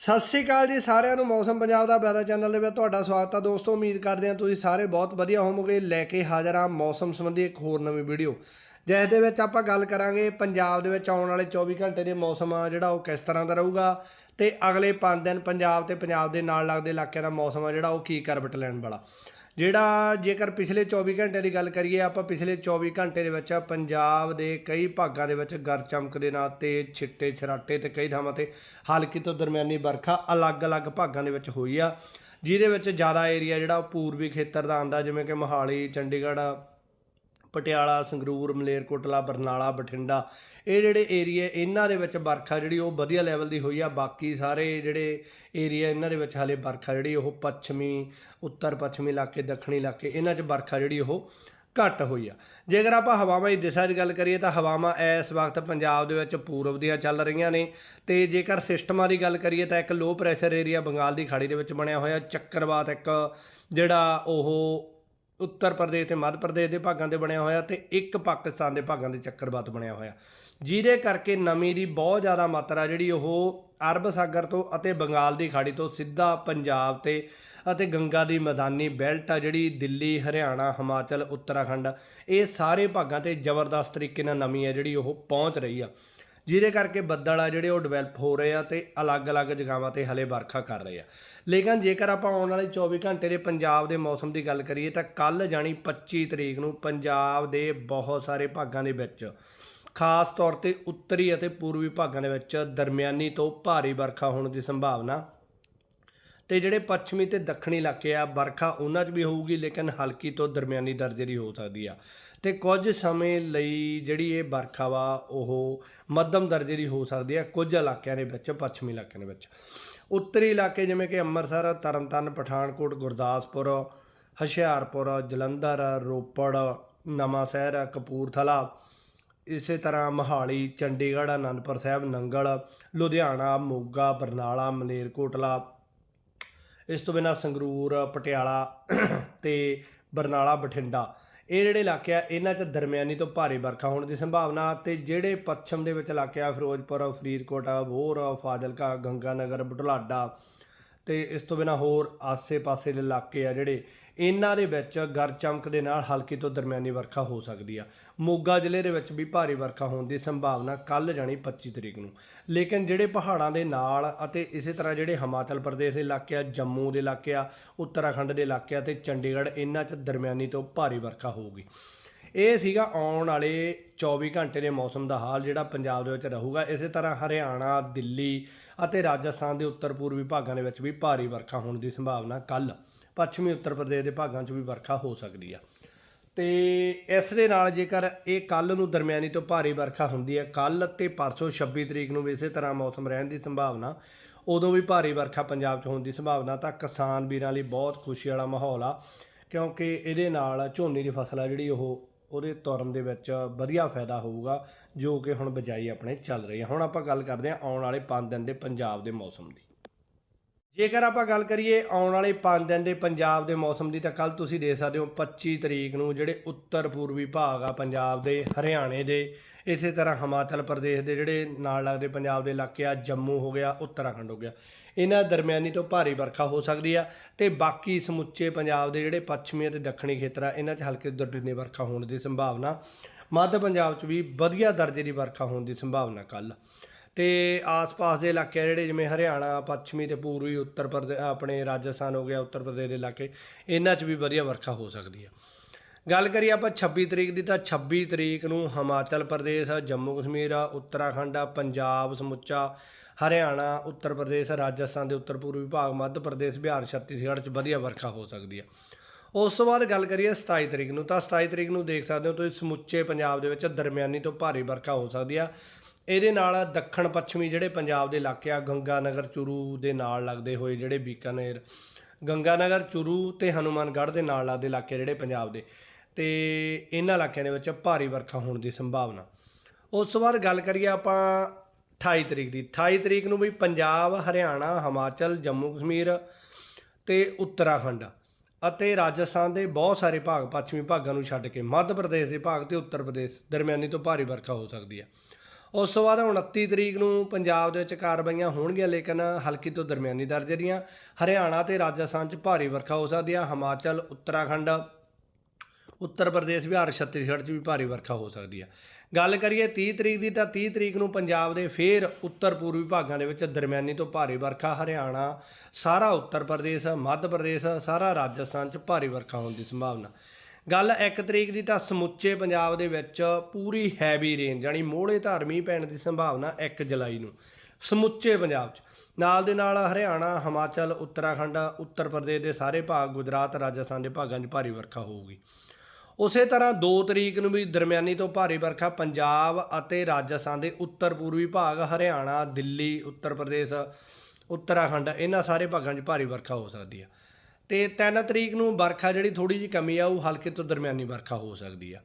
ਸਤਿ ਸ਼੍ਰੀ ਅਕਾਲ ਜੀ ਸਾਰਿਆਂ ਨੂੰ, ਮੌਸਮ ਪੰਜਾਬ ਦਾ ਵੈਦਰ ਚੈਨਲ ਦੇ ਵਿੱਚ ਤੁਹਾਡਾ ਸਵਾਗਤ ਹੈ। ਦੋਸਤੋ, ਉਮੀਦ ਕਰਦੇ ਹਾਂ ਤੁਸੀਂ ਸਾਰੇ ਬਹੁਤ ਵਧੀਆ ਹੋਵੋਗੇ। ਲੈ ਕੇ ਹਾਜ਼ਰ ਹਾਂ ਮੌਸਮ ਸੰਬੰਧੀ ਇੱਕ ਹੋਰ ਨਵੀਂ ਵੀਡੀਓ। ਜਿਸ ਦੇ ਵਿੱਚ ਆਪਾਂ ਗੱਲ ਕਰਾਂਗੇ ਪੰਜਾਬ ਦੇ ਵਿੱਚ ਆਉਣ ਵਾਲੇ 24 ਘੰਟੇ ਦੇ ਮੌਸਮ ਆ, ਜਿਹੜਾ ਉਹ ਕਿਸ ਤਰ੍ਹਾਂ ਦਾ ਰਹੂਗਾ ਤੇ ਅਗਲੇ 5 ਦਿਨ ਪੰਜਾਬ ਤੇ ਪੰਜਾਬ ਦੇ ਨਾਲ ਲੱਗਦੇ ਇਲਾਕਿਆਂ ਦਾ ਮੌਸਮ ਆ, ਜਿਹੜਾ ਉਹ ਕੀ ਕਰਵਟ ਲੈਣ ਵਾਲਾ। ਜਿਹੜਾ ਜੇਕਰ ਪਿਛਲੇ 24 ਘੰਟੇ ਦੀ ਗੱਲ ਕਰੀਏ, ਆਪਾਂ ਪਿਛਲੇ 24 ਘੰਟੇ ਦੇ ਵਿੱਚ ਪੰਜਾਬ ਦੇ ਕਈ ਭਾਗਾਂ ਦੇ ਵਿੱਚ ਗਰ ਚਮਕ ਦੇ ਨਾਲ ਤੇਜ਼ ਛਿੱਟੇ ਛਰਾਟੇ ਤੇ ਕਈ ਥਾਵਾਂ ਤੇ ਹਲਕੀ ਤੋਂ ਦਰਮਿਆਨੀ ਵਰਖਾ ਅਲੱਗ-ਅਲੱਗ ਭਾਗਾਂ ਦੇ ਵਿੱਚ ਹੋਈ ਆ। ਜਿਹਦੇ ਵਿੱਚ ਜ਼ਿਆਦਾ ਏਰੀਆ ਜਿਹੜਾ ਉਹ ਪੂਰਬੀ ਖੇਤਰ ਦਾ ਆਂਦਾ ਜਿਵੇਂ ਕਿ ਮੋਹਾਲੀ, ਚੰਡੀਗੜ੍ਹ ਪਟਿਆਲਾ, ਸੰਗਰੂਰ, ਮਲੇਰਕੋਟਲਾ, ਬਰਨਾਲਾ, ਬਠਿੰਡਾ, ਇਹ ਜਿਹੜੇ ਏਰੀਆ ਇਹਨਾਂ ਦੇ ਵਿੱਚ ਵਰਖਾ ਜਿਹੜੀ ਉਹ ਵਧੀਆ ਲੈਵਲ ਦੀ ਹੋਈ ਆ। ਬਾਕੀ ਸਾਰੇ ਜਿਹੜੇ ਏਰੀਆ ਇਹਨਾਂ ਦੇ ਵਿੱਚ ਹਾਲੇ ਵਰਖਾ ਜਿਹੜੀ ਉਹ ਪੱਛਮੀ, ਉੱਤਰ ਪੱਛਮੀ ਇਲਾਕੇ, ਦੱਖਣੀ ਇਲਾਕੇ ਇਹਨਾਂ 'ਚ ਵਰਖਾ ਜਿਹੜੀ ਉਹ ਘੱਟ ਹੋਈ ਆ। ਜੇਕਰ ਆਪਾਂ ਹਵਾਵਾਂ ਦੀ ਦਿਸ਼ਾ ਦੀ ਗੱਲ ਕਰੀਏ ਤਾਂ ਹਵਾਵਾਂ ਇਸ ਵਕਤ ਪੰਜਾਬ ਦੇ ਵਿੱਚ ਪੂਰਬ ਦੀਆਂ ਚੱਲ ਰਹੀਆਂ ਨੇ ਤੇ ਜੇਕਰ ਸਿਸਟਮਾਂ ਦੀ ਗੱਲ ਕਰੀਏ ਤਾਂ ਇੱਕ ਲੋ ਪ੍ਰੈਸ਼ਰ ਏਰੀਆ ਬੰਗਾਲ ਦੀ ਖਾੜੀ ਦੇ ਵਿੱਚ ਬਣਿਆ ਹੋਇਆ ਚੱਕਰਵਾਤ ਇੱਕ ਜਿਹੜਾ ਉਹ ਉੱਤਰ ਪ੍ਰਦੇਸ਼ ਤੇ ਮੱਧ ਪ੍ਰਦੇਸ਼ ਦੇ ਭਾਗਾਂ ਤੇ ਬਣਿਆ ਹੋਇਆ ਤੇ ਇੱਕ ਪਾਕਿਸਤਾਨ ਦੇ ਭਾਗਾਂ ਦੇ ਚੱਕਰਵਾਤ ਬਣਿਆ ਹੋਇਆ। ਜਿਹਦੇ ਕਰਕੇ ਨਮੀ ਦੀ ਬਹੁਤ ਜ਼ਿਆਦਾ ਮਾਤਰਾ ਜਿਹੜੀ ਉਹ ਅਰਬ ਸਾਗਰ ਤੋਂ ਅਤੇ ਬੰਗਾਲ ਦੀ ਖਾੜੀ ਤੋਂ ਸਿੱਧਾ ਪੰਜਾਬ ਤੇ ਅਤੇ ਗੰਗਾ ਦੀ ਮੈਦਾਨੀ ਬੈਲਟ ਆ ਜਿਹੜੀ ਦਿੱਲੀ, ਹਰਿਆਣਾ, ਹਿਮਾਚਲ, ਉੱਤਰਾਖੰਡ, ਇਹ ਸਾਰੇ ਭਾਗਾਂ ਤੇ ਜ਼ਬਰਦਸਤ ਤਰੀਕੇ ਨਾਲ ਨਮੀ ਆ ਜਿਹੜੀ ਉਹ ਪਹੁੰਚ ਰਹੀ ਆ। ਜਿਹਦੇ ਕਰਕੇ ਬੱਦਲ ਆ ਜਿਹੜੇ ਉਹ ਡਿਵੈਲਪ ਹੋ ਰਹੇ ਆ ਤੇ ਅਲੱਗ-ਅਲੱਗ ਜਗ੍ਹਾਵਾਂ ਤੇ ਹਲੇ ਵਰਖਾ ਕਰ ਰਹੇ ਆ। ਲੇਕਿਨ ਜੇਕਰ ਆਪਾਂ ਆਉਣ ਵਾਲੇ 24 ਘੰਟੇ ਦੇ ਪੰਜਾਬ ਦੇ ਮੌਸਮ ਦੀ ਗੱਲ ਕਰੀਏ ਤਾਂ ਕੱਲ ਜਾਣੀ 25 ਤਰੀਕ ਨੂੰ ਪੰਜਾਬ ਦੇ ਬਹੁਤ ਸਾਰੇ ਭਾਗਾਂ ਦੇ ਵਿੱਚ, ਖਾਸ ਤੌਰ ਤੇ ਉੱਤਰੀ ਅਤੇ ਪੂਰਬੀ ਭਾਗਾਂ ਦੇ ਵਿੱਚ ਦਰਮਿਆਨੀ ਤੋਂ ਭਾਰੀ ਵਰਖਾ ਹੋਣ ਦੀ ਸੰਭਾਵਨਾ ਤੇ ਜਿਹੜੇ ਪੱਛਮੀ ਤੇ ਦੱਖਣੀ ਇਲਾਕੇ ਆ, ਵਰਖਾ ਉਹਨਾਂ 'ਚ ਵੀ ਹੋਊਗੀ, ਲੇਕਿਨ ਹਲਕੀ ਤੋਂ ਦਰਮਿਆਨੀ ਦਰਜੇ ਦੀ ਹੋ ਸਕਦੀ ਆ। ਤੇ ਕੁਝ ਸਮੇਂ ਲਈ ਜਿਹੜੀ ਇਹ ਵਰਖਾ ਵਾ, ਉਹ ਮੱਧਮ ਦਰਜੇ ਦੀ ਹੋ ਸਕਦੀ ਆ, ਕੁਝ ਇਲਾਕਿਆਂ ਦੇ ਵਿੱਚ, ਪੱਛਮੀ ਇਲਾਕਿਆਂ ਦੇ ਵਿੱਚ। ਉੱਤਰੀ ਇਲਾਕੇ ਜਿਵੇਂ ਕਿ ਅੰਮ੍ਰਿਤਸਰ, ਤਰਨਤਾਰਨ, ਪਠਾਨਕੋਟ, ਗੁਰਦਾਸਪੁਰ, ਹੁਸ਼ਿਆਰਪੁਰ, ਜਲੰਧਰ, ਰੋਪੜ, ਨਵਾਂਸ਼ਹਿਰ, ਕਪੂਰਥਲਾ, ਇਸੇ ਤਰ੍ਹਾਂ ਮੋਹਾਲੀ, ਚੰਡੀਗੜ੍ਹ, ਅਨੰਦਪੁਰ ਸਾਹਿਬ, ਨੰਗਲ, ਲੁਧਿਆਣਾ, ਮੋਗਾ, ਬਰਨਾਲਾ, ਮਲੇਰਕੋਟਲਾ ਇਸ ਤੋਂ ਬਿਨਾਂ ਸੰਗਰੂਰ, ਪਟਿਆਲਾ ਤੇ ਬਰਨਾਲਾ, ਬਠਿੰਡਾ, ਇਹ ਜਿਹੜੇ ਇਲਾਕੇ ਆ, ਇਹਨਾਂ 'ਚ ਦਰਮਿਆਨੀ ਤੋਂ ਭਾਰੀ ਵਰਖਾ ਹੋਣ ਦੀ ਸੰਭਾਵਨਾ ਤੇ ਜਿਹੜੇ ਪੱਛਮ ਦੇ ਵਿੱਚ ਇਲਾਕੇ ਆ, ਫਿਰੋਜ਼ਪੁਰ, ਫਰੀਦਕੋਟ, ਬੋਰ, ਫਾਜ਼ਿਲਕਾ, ਗੰਗਾਨਗਰ ਬੁਢਲਾਡਾ ਤੇ ਇਸ ਤੋਂ ਬਿਨਾਂ ਹੋਰ ਆਸੇ-ਪਾਸੇ ਦੇ ਇਲਾਕੇ ਆ ਜਿਹੜੇ ਇਹਨਾਂ ਦੇ ਵਿੱਚ ਗਰ ਚਮਕ ਦੇ ਨਾਲ ਹਲਕੀ ਤੋਂ ਦਰਮਿਆਨੀ ਵਰਖਾ ਹੋ ਸਕਦੀ ਆ। ਮੋਗਾ ਜ਼ਿਲ੍ਹੇ ਦੇ ਵਿੱਚ ਵੀ ਭਾਰੀ ਵਰਖਾ ਹੋਣ ਦੀ ਸੰਭਾਵਨਾ ਕੱਲ ਜਾਣੀ 25 ਤਰੀਕ ਨੂੰ। ਲੇਕਿਨ ਜਿਹੜੇ ਪਹਾੜਾਂ ਦੇ ਨਾਲ ਅਤੇ ਇਸੇ ਤਰ੍ਹਾਂ ਜਿਹੜੇ ਹਿਮਾਚਲ ਪ੍ਰਦੇਸ਼ ਦੇ ਇਲਾਕੇ ਆ, ਜੰਮੂ ਦੇ ਇਲਾਕੇ ਆ, ਉੱਤਰਾਖੰਡ ਦੇ ਇਲਾਕੇ ਆ ਤੇ ਚੰਡੀਗੜ੍ਹ, ਇਹਨਾਂ 'ਚ ਦਰਮਿਆਨੀ ਤੋਂ ਭਾਰੀ ਵਰਖਾ ਹੋਊਗੀ। ਇਹ ਸੀਗਾ ਆਉਣ ਵਾਲੇ 24 ਘੰਟੇ ਦੇ ਮੌਸਮ ਦਾ ਹਾਲ, ਜਿਹੜਾ ਪੰਜਾਬ ਦੇ ਵਿੱਚ ਰਹੂਗਾ। ਇਸੇ ਤਰ੍ਹਾਂ ਹਰਿਆਣਾ, ਦਿੱਲੀ ਅਤੇ ਰਾਜਸਥਾਨ ਦੇ ਉੱਤਰ ਪੂਰਬੀ ਭਾਗਾਂ ਦੇ ਵਿੱਚ ਵੀ ਭਾਰੀ ਵਰਖਾ ਹੋਣ ਦੀ ਸੰਭਾਵਨਾ ਕੱਲ ਪੱਛਮੀ ਉੱਤਰ ਪ੍ਰਦੇਸ਼ ਦੇ ਭਾਗਾਂ 'ਚ ਵੀ ਵਰਖਾ ਹੋ ਸਕਦੀ ਆ। ਤੇ ਇਸ ਦੇ ਨਾਲ ਜੇਕਰ ਇਹ ਕੱਲ ਨੂੰ ਦਰਮਿਆਨੀ ਤੋਂ ਭਾਰੀ ਵਰਖਾ ਹੁੰਦੀ ਹੈ ਕੱਲ ਤੇ ਪਰਸੋਂ 26 ਤਰੀਕ ਨੂੰ ਵੀ ਇਸੇ ਤਰ੍ਹਾਂ ਮੌਸਮ ਰਹਿਣ ਦੀ ਸੰਭਾਵਨਾ, ਉਦੋਂ ਵੀ ਭਾਰੀ ਵਰਖਾ ਪੰਜਾਬ 'ਚ ਹੋਣ ਦੀ ਸੰਭਾਵਨਾ, ਤਾਂ ਕਿਸਾਨ ਵੀਰਾਂ ਲਈ ਬਹੁਤ ਖੁਸ਼ੀ ਵਾਲਾ ਮਾਹੌਲ ਆ, ਕਿਉਂਕਿ ਇਹਦੇ ਨਾਲ ਝੋਨੇ ਦੀ ਫਸਲ ਆ ਜਿਹੜੀ ਉਹ ਉਹਦੇ ਤੁਰਨ ਦੇ ਵਿੱਚ ਵਧੀਆ ਫਾਇਦਾ ਹੋਊਗਾ, ਜੋ ਕਿ ਹੁਣ ਬਜਾਈ ਆਪਣੇ ਚੱਲ ਰਹੀ ਹੈ। ਹੁਣ ਆਪਾਂ ਗੱਲ ਕਰਦੇ ਹਾਂ ਆਉਣ ਵਾਲੇ 5 ਦਿਨ ਦੇ ਪੰਜਾਬ ਦੇ ਮੌਸਮ ਦੀ। ਜੇਕਰ ਆਪਾਂ ਗੱਲ ਕਰੀਏ ਆਉਣ ਵਾਲੇ 5 ਦਿਨ ਦੇ ਪੰਜਾਬ ਦੇ ਮੌਸਮ ਦੀ, ਤਾਂ ਕੱਲ ਤੁਸੀਂ ਦੇਖ ਸਕਦੇ ਹੋ 25 ਤਰੀਕ ਨੂੰ ਜਿਹੜੇ ਉੱਤਰ ਪੂਰਬੀ ਭਾਗ ਆ ਪੰਜਾਬ ਦੇ, ਹਰਿਆਣੇ ਦੇ, ਇਸੇ ਤਰ੍ਹਾਂ ਹਿਮਾਚਲ ਪ੍ਰਦੇਸ਼ ਦੇ ਜਿਹੜੇ ਨਾਲ ਲੱਗਦੇ ਪੰਜਾਬ ਦੇ ਇਲਾਕੇ ਆ, ਜੰਮੂ ਹੋ ਗਿਆ, ਉੱਤਰਾਖੰਡ ਹੋ ਗਿਆ। ਇਹਨਾਂ ਦਰਮਿਆਨੀ ਤੋਂ ਭਾਰੀ ਵਰਖਾ ਹੋ ਸਕਦੀ ਆ ਤੇ ਬਾਕੀ ਸਮੁੱਚੇ ਪੰਜਾਬ ਦੇ ਜਿਹੜੇ ਪੱਛਮੀ ਅਤੇ ਦੱਖਣੀ ਖੇਤਰ ਆ, ਇਹਨਾਂ 'ਚ ਹਲਕੇ ਦਰਮਿਆਨੀ ਵਰਖਾ ਹੋਣ ਦੀ ਸੰਭਾਵਨਾ, ਮੱਧ ਪੰਜਾਬ 'ਚ ਵੀ ਵਧੀਆ ਦਰਜੇ ਦੀ ਵਰਖਾ ਹੋਣ ਦੀ ਸੰਭਾਵਨਾ ਕੱਲ ਤੇ ਆਸ-ਪਾਸ ਦੇ ਇਲਾਕੇ ਜਿਹੜੇ ਜਿਵੇਂ ਹਰਿਆਣਾ, ਪੱਛਮੀ ਤੇ ਪੂਰਬੀ, ਉੱਤਰ ਪ੍ਰਦੇਸ਼, ਆਪਣੇ ਰਾਜਸਥਾਨ ਹੋ ਗਿਆ, ਉੱਤਰ ਪ੍ਰਦੇਸ਼ ਦੇ ਇਲਾਕੇ, ਇਹਨਾਂ 'ਚ ਵੀ ਵਧੀਆ ਵਰਖਾ ਹੋ ਸਕਦੀ ਆ। ਗੱਲ ਕਰੀਏ ਆਪਾਂ 26 ਤਰੀਕ ਦੀ ਤਾਂ 26 ਤਰੀਕ ਨੂੰ ਹਿਮਾਚਲ ਪ੍ਰਦੇਸ਼, ਜੰਮੂ ਕਸ਼ਮੀਰ, ਉੱਤਰਾਖੰਡ, ਪੰਜਾਬ, ਸਮੁੱਚਾ, ਹਰਿਆਣਾ, ਉੱਤਰ ਪ੍ਰਦੇਸ਼, ਰਾਜਸਥਾਨ ਦੇ ਉੱਤਰ ਪੂਰਬੀ ਭਾਗ, ਮੱਧ ਪ੍ਰਦੇਸ਼, ਬਿਹਾਰ, ਛੱਤੀਸਗੜ੍ਹ 'ਚ ਵਧੀਆ ਵਰਖਾ ਹੋ ਸਕਦੀ ਆ। ਉਸ ਤੋਂ ਬਾਅਦ ਗੱਲ ਕਰੀਏ 27 ਤਰੀਕ ਨੂੰ, ਤਾਂ 27 ਤਰੀਕ ਨੂੰ ਦੇਖ ਸਕਦੇ ਹੋ ਤੁਸੀਂ ਸਮੁੱਚੇ ਪੰਜਾਬ ਦੇ ਵਿੱਚ ਦਰਮਿਆਨੀ ਤੋਂ ਭਾਰੀ ਵਰਖਾ ਹੋ ਸਕਦੀ ਆ। ਇਹਦੇ ਨਾਲ ਦੱਖਣ ਪੱਛਮੀ ਜਿਹੜੇ ਪੰਜਾਬ ਦੇ ਇਲਾਕੇ ਆ, ਗੰਗਾਨਗਰ, ਚੁਰੂ ਦੇ ਨਾਲ ਲੱਗਦੇ ਹੋਏ ਜਿਹੜੇ ਬੀਕਾਨੇਰ, ਗੰਗਾਨਗਰ, ਚੁਰੂ ਤੇ ਹਨੂਮਾਨਗੜ੍ਹ ਦੇ ਨਾਲ ਲੱਗਦੇ ਇਲਾਕੇ ਜਿਹੜੇ ਪੰਜਾਬ ਦੇ। ਤੇ ਇਹਨਾਂ ਇਲਾਕਿਆਂ ਦੇ ਵਿੱਚ ਭਾਰੀ ਵਰਖਾ ਹੋਣ ਦੀ ਸੰਭਾਵਨਾ। ਉਸ ਤੋਂ ਬਾਅਦ ਗੱਲ ਕਰੀਏ ਆਪਾਂ 28 ਤਰੀਕ ਦੀ। 28 ਤਰੀਕ ਨੂੰ ਵੀ ਪੰਜਾਬ, ਹਰਿਆਣਾ, ਹਿਮਾਚਲ, ਜੰਮੂ, ਕਸ਼ਮੀਰ ਤੇ ਉੱਤਰਾਖੰਡ ਅਤੇ ਰਾਜਸਥਾਨ ਦੇ ਬਹੁਤ ਸਾਰੇ ਭਾਗ, ਪੱਛਮੀ ਭਾਗਾਂ ਨੂੰ ਛੱਡ ਕੇ ਮੱਧ ਪ੍ਰਦੇਸ਼ ਦੇ ਭਾਗ ਤੇ ਉੱਤਰ ਪ੍ਰਦੇਸ਼ ਦਰਮਿਆਨੀ ਤੋਂ ਭਾਰੀ ਵਰਖਾ ਹੋ ਸਕਦੀ ਹੈ। ਉਸ ਤੋਂ ਬਾਅਦ 29 ਤਰੀਕ ਨੂੰ ਪੰਜਾਬ ਦੇ ਵਿੱਚ ਕਾਰਵਾਈਆਂ ਹੋਣਗੀਆਂ, ਲੇਕਿਨ ਹਲਕੀ ਤੋਂ ਦਰਮਿਆਨੀ ਦਰਜੇ ਦੀਆਂ। ਹਰਿਆਣਾ ਤੇ ਰਾਜਸਥਾਨ 'ਚ ਭਾਰੀ ਵਰਖਾ ਹੋ ਸਕਦੀ ਹੈ। ਹਿਮਾਚਲ, ਉੱਤਰਾਖੰਡ ਉੱਤਰ ਪ੍ਰਦੇਸ਼, ਬਿਹਾਰ, ਛੱਤੀਸਗੜ੍ਹ 'ਚ ਵੀ ਭਾਰੀ ਵਰਖਾ ਹੋ ਸਕਦੀ ਹੈ ਗੱਲ ਕਰੀਏ 30 ਤਰੀਕ ਦੀ ਤਾਂ 30 ਤਰੀਕ ਨੂੰ ਪੰਜਾਬ ਦੇ ਫੇਰ ਉੱਤਰ ਪੂਰਬੀ ਭਾਗਾਂ ਦੇ ਵਿੱਚ ਦਰਮਿਆਨੀ ਤੋਂ ਭਾਰੀ ਵਰਖਾ, ਹਰਿਆਣਾ, ਸਾਰਾ ਉੱਤਰ ਪ੍ਰਦੇਸ਼, ਮੱਧ ਪ੍ਰਦੇਸ਼, ਸਾਰਾ ਰਾਜਸਥਾਨ 'ਚ ਭਾਰੀ ਵਰਖਾ ਹੋਣ ਦੀ ਸੰਭਾਵਨਾ। ਗੱਲ 1 ਤਰੀਕ ਦੀ ਤਾਂ ਸਮੁੱਚੇ ਪੰਜਾਬ ਦੇ ਵਿੱਚ ਪੂਰੀ ਹੈਵੀ ਰੇਨ ਜਾਨੀ ਮੋਹੜੇ ਧਾਰ ਮੀਂਹ ਪੈਣ ਦੀ ਸੰਭਾਵਨਾ 1 ਜੁਲਾਈ ਨੂੰ, ਸਮੁੱਚੇ ਪੰਜਾਬ 'ਚ। ਨਾਲ ਦੇ ਨਾਲ ਹਰਿਆਣਾ, ਹਿਮਾਚਲ, ਉੱਤਰਾਖੰਡ, ਉੱਤਰ ਪ੍ਰਦੇਸ਼ ਦੇ ਸਾਰੇ ਭਾਗ, ਗੁਜਰਾਤ, ਰਾਜਸਥਾਨ ਦੇ ਭਾਗਾਂ 'ਚ ਭਾਰੀ ਵਰਖਾ ਹੋਊਗੀ। ਉਸੇ ਤਰ੍ਹਾਂ 2 ਤਰੀਕ ਨੂੰ ਵੀ ਦਰਮਿਆਨੀ ਤੋਂ ਭਾਰੀ ਵਰਖਾ ਪੰਜਾਬ ਅਤੇ ਰਾਜਸਥਾਨ ਦੇ ਉੱਤਰ ਪੂਰਬੀ ਭਾਗ, ਹਰਿਆਣਾ, ਦਿੱਲੀ, ਉੱਤਰ ਪ੍ਰਦੇਸ਼, ਉੱਤਰਾਖੰਡ, ਇਹਨਾਂ ਸਾਰੇ ਭਾਗਾਂ 'ਚ ਭਾਰੀ ਵਰਖਾ ਹੋ ਸਕਦੀ ਆ। ਤੇ 3 ਤਰੀਕ ਨੂੰ ਵਰਖਾ ਜਿਹੜੀ ਥੋੜੀ ਜਿਹੀ ਕਮੀ ਆ, ਉਹ ਹਲਕੇ ਤੋਂ ਦਰਮਿਆਨੀ ਵਰਖਾ ਹੋ ਸਕਦੀ ਆ।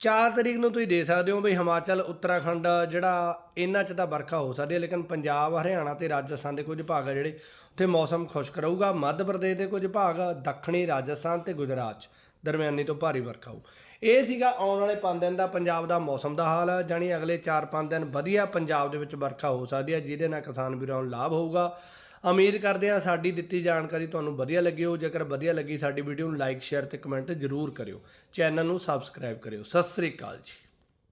4 ਤਰੀਕ ਨੂੰ ਤੁਸੀਂ ਦੇ ਸਕਦੇ ਹੋ ਵੀ ਹਿਮਾਚਲ, ਉੱਤਰਾਖੰਡ ਜਿਹੜਾ ਇਹਨਾਂ 'ਚ ਤਾਂ ਵਰਖਾ ਹੋ ਸਕਦੀ ਹੈ ਲੇਕਿਨ ਪੰਜਾਬ, ਹਰਿਆਣਾ ਤੇ ਰਾਜਸਥਾਨ ਦੇ ਕੁਝ ਭਾਗ ਆ ਜਿਹੜੇ ਉੱਥੇ ਮੌਸਮ ਖੁਸ਼ਕ ਰਹੂਗਾ। ਮੱਧ ਪ੍ਰਦੇਸ਼ ਦੇ ਕੁਝ ਭਾਗ, ਦੱਖਣੀ ਰਾਜਸਥਾਨ ਤੇ ਗੁਜਰਾਤ 'ਚ। ਦਰਮਿਆਨੀ ਤੋਂ ਭਾਰੀ ਵਰਖਾ ਹੋਊ। ਇਹ ਸੀਗਾ ਆਉਣ ਵਾਲੇ 5 ਦਿਨ ਦਾ ਪੰਜਾਬ ਦਾ ਮੌਸਮ ਦਾ ਹਾਲ ਜਾਨੀ ਅਗਲੇ 4-5 ਦਿਨ ਵਧੀਆ ਪੰਜਾਬ ਦੇ ਵਿੱਚ ਵਰਖਾ ਹੋ ਸਕਦੀ ਹੈ, ਜਿਹਦੇ ਨਾਲ ਕਿਸਾਨ ਵੀਰਾਂ ਨੂੰ ਲਾਭ ਹੋਊਗਾ। ਉਮੀਦ ਕਰਦੇ ਹਾਂ ਸਾਡੀ ਦਿੱਤੀ ਜਾਣਕਾਰੀ ਤੁਹਾਨੂੰ ਵਧੀਆ ਲੱਗੀ ਹੋ ਜੇਕਰ ਵਧੀਆ ਲੱਗੀ ਸਾਡੀ ਵੀਡੀਓ ਨੂੰ ਲਾਈਕ, ਸ਼ੇਅਰ ਤੇ ਕਮੈਂਟ ਜ਼ਰੂਰ ਕਰਿਓ। ਚੈਨਲ ਨੂੰ ਸਬਸਕ੍ਰਾਈਬ ਕਰਿਓ। ਸਤਿ ਸ੍ਰੀ ਅਕਾਲ ਜੀ।